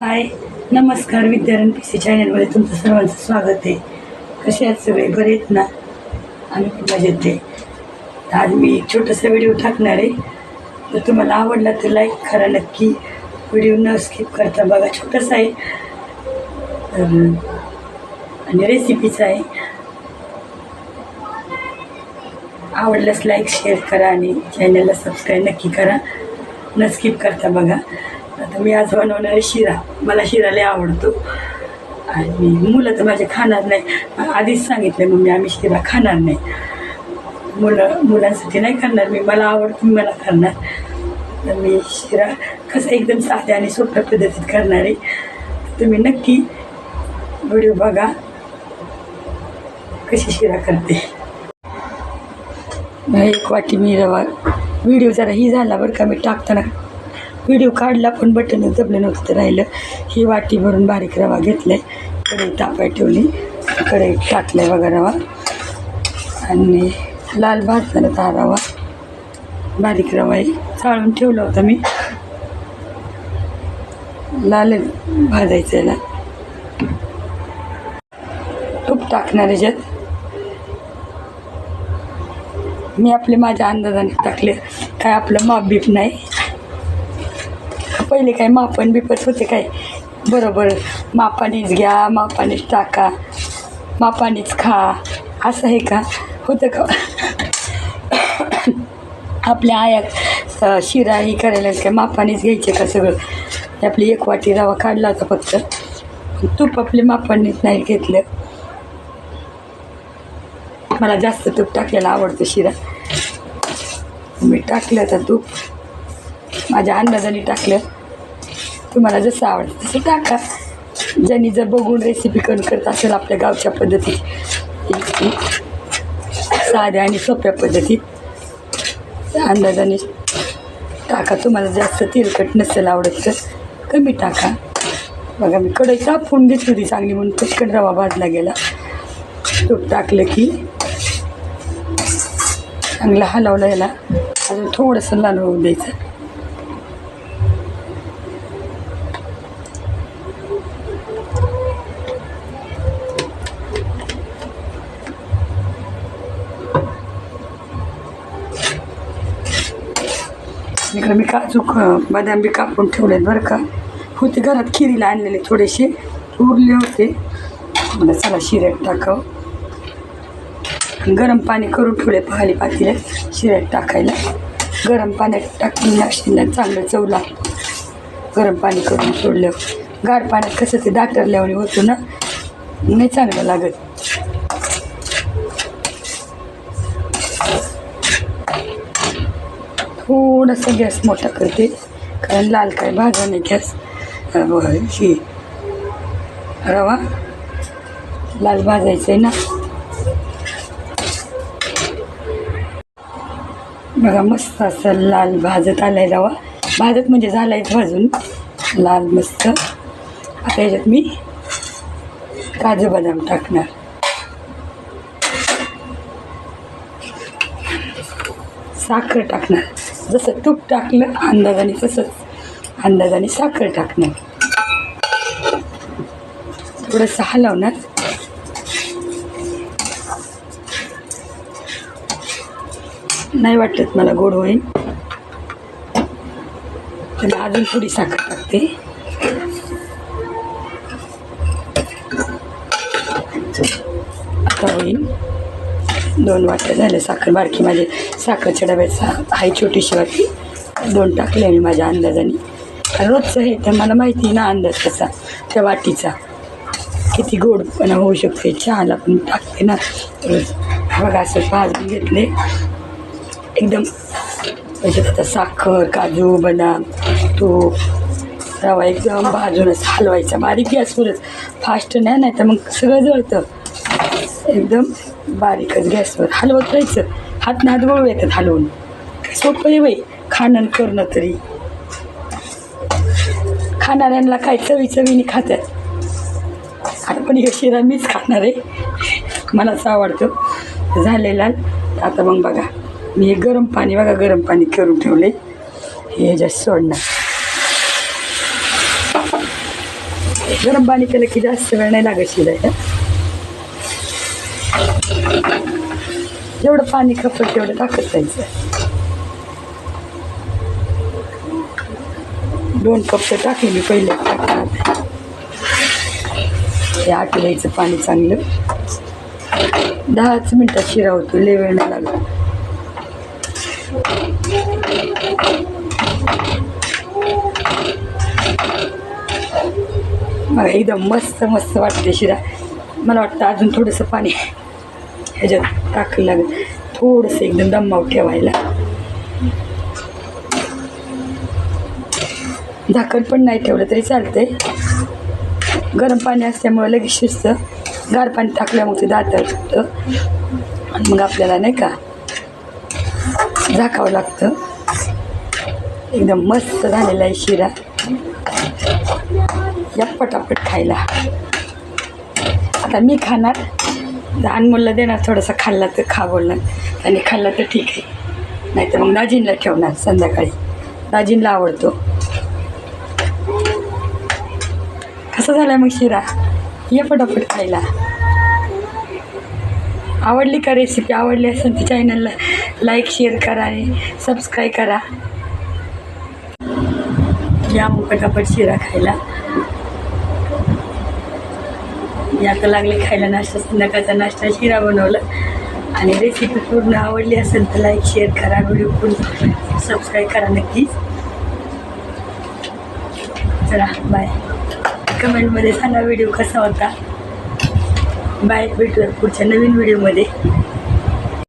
हाय नमस्कार Vidyaranya P C चॅनलमध्ये तुमचं सर्वांचं स्वागत आहे. कसे आहेत सगळे? बरे आहेत ना? आम्ही पण मजेत आहे. आज मी एक छोटासा व्हिडिओ टाकणार आहे. जर तुम्हाला आवडला तर लाईक करा नक्की. व्हिडिओ न स्किप करता बघा छोटासा आहे. तर आणि रेसिपीचा आहे. आवडल्यास लाईक शेअर करा आणि चॅनलला सबस्क्राईब नक्की करा. न स्किप करता बघा. आता मी आज बनवणार आहे शिरा. मला शिरा लय आवडतो. आणि मुलं तर माझे खाणार नाही. आधीच सांगितलं मम्मी आम्ही शिरा खाणार नाही. मुलं मुलांसाठी नाही करणार मी. मला आवडतो मी मला करणार तर मी शिरा कसं एकदम साध्या आणि सोप्या पद्धतीत करणार आहे. तुम्ही नक्की व्हिडिओ बघा. कशी शिरा करते. एक वाटी मी रवा व्हिडिओ जरा ही झाला बरं का मी टाकताना व्हिडिओ काढला पण बटन दबलं नव्हतं राहिलं. ही वाटी भरून बारीक रवा घेतलाय. कढई तापाय ठेवली. कढई आहे बघा रवा. आणि लाल भाजणार हा रवा. बारीक रवा आहे. चाळून ठेवला होता मी. लाल भाजायचं याला. तूप टाकणार याच्यात. मी आपले माझ्या अंदाजाने टाकले. काय आपलं माप बीप नाही. पहिले काय मापन बिपत होते काय? बरोबर. मापानेच घ्या मापानेच टाका मापानेच खा. असं आहे का? होतं का? आपल्या आयात शिरा ही करायला काय मापानेच घ्यायचे का सगळं? आपली एक वाटी रवा काढला होता फक्त. तूप आपले मापानेच नाही घेतलं. मला जास्त तूप टाकलेलं आवडतं शिरा. मी टाकलं आता तूप. माझ्या अंदाजाने टाकलं. तुम्हाला जसं आवडतं तसं टाका. ज्यांनी जर बघून रेसिपी करून करत असेल आपल्या गावच्या पद्धतीत. साध्या आणि सोप्या पद्धतीत. अंदाजाने टाका. तुम्हाला जास्त तेलकट नसेल आवडत तर कमी टाका. बघा मी कढई तापवून घेतली होती चांगली म्हणून पटकन रवा भाजला गेला. तूप टाकलं की चांगलं हलवलं याला. अजून थोडंसं लाल होऊ द्यायचं. इकडे मी काजू क- बदाम बी कापून ठेवलेत बरं का. होते घरात खिरीला आणलेले थोडेसे. उरले होते. मला चला शिऱ्यात टाकावं. गरम पाणी करून ठेवले पाहाली पातीला शिऱ्यात टाकायला. गरम पाण्यात टाकून नाशिला चांगलं चवला. गरम पाणी करून सोडलं. गार पाण्यात कसं ते दाटरल्यावर होतं ना नाही चांगलं लागत. थोडंसं गॅस मोठा करते. कारण लाल काय भाजा नाही गॅस ही रवा. लाल भाजायचं आहे ना. बघा मस्त असं लाल भाजत आलाय रवा. भाजत म्हणजे झालाय भाजून लाल मस्त. आता याच्यात मी काजू बदाम टाकणार. साखर टाकणार. जसं तूप टाकलं अंदाजाने तसंच अंदाजाने साखर टाकणार. थोडंसं हलवणार नाही वाटत मला गोड होईल. तर अजून थोडी साखर टाकते. आता होईल. दोन वाट्या झाल्या साखर बारकी. माझे साखरच्या डब्यात सा आहे छोटीशी वाटी. दोन टाकले मी माझ्या अंदाजाने. रोजचं हे तर मला माहिती आहे ना अंदाज कसा त्या वाटीचा. किती गोडपणा होऊ शकते चहाला पण टाकते ना. रोज. बघा असं भाजून घेतले. एकदम त्याच्यात आता साखर काजू बदाम तूप रवा एकदम भाजूनच हलवायचा. बारीक गॅसवरच. फास्ट नाही नाही तर मग सगळं जळतं. एकदम बारीकच गॅसवर हलवत राहायचं. हात नात येतात हलवून. सोपं आहे बाई खाणं करणं तरी. खाणाऱ्यांना काय चवी चवीने खात्यात. आता पण हे शिरा मीच खाणार आहे. मलाच आवडतं. झालेला आता मग बघा. मी हे गरम पाणी बघा गरम पाणी करून ठेवले हे ह्याच्यात सोडणार. गरम पाणी केलं की जास्त वेळ नाही लागत शिरायला जेवढं पाणी खपत तेवढं टाकत जायचं. दोन कप तर टाकले मी पहिले. टाकणार हे आटू पाणी चांगलं. दहाच मिनटात शिरा होतो लय वेळ नाही मला एकदम मस्त मस्त वाटते शिरा. मला वाटतं अजून थोडंसं पाणी. ह्याच्यात टाकायला लागेल. थोडंसं एकदम दमाव ठेवायला. झाकण पण नाही ठेवलं तरी चालतंय. गरम पाणी असल्यामुळं लगेच शिजतं. गार पाणी टाकल्यामुळे ते दाताळ आणि मग आपल्याला नाही का झाकावं लागतं. एकदम मस्त झालेला आहे शिरा. या पटापट खायला. आता मी खाणार. लहान मुलं देणार थोडंसं खाल्ला तर खा बोलणार. आणि खाल्ला तर ठीक आहे. नाही तर मग दाजींला ठेवणार संध्याकाळी. दाजींला आवडतो. कसं झालं मग शिरा? ये फटाफट खायला. आवडली का रेसिपी आवडली असेल तर चॅनलला लाईक शेअर करा आणि सबस्क्राईब करा. या मग पटापट शिरा खायला. मी आता लागले खायला नाश्ता संध्याकाळचा नाश्ता शिरा बनवला. आणि रेसिपी पूर्ण आवडली असेल तर लाईक शेअर करा. व्हिडिओ पूर्ण सबस्क्राईब करा नक्कीच. चला बाय कमेंटमध्ये सांगा व्हिडिओ कसा होता. बाय भेटूया पुढच्या नवीन व्हिडिओमध्ये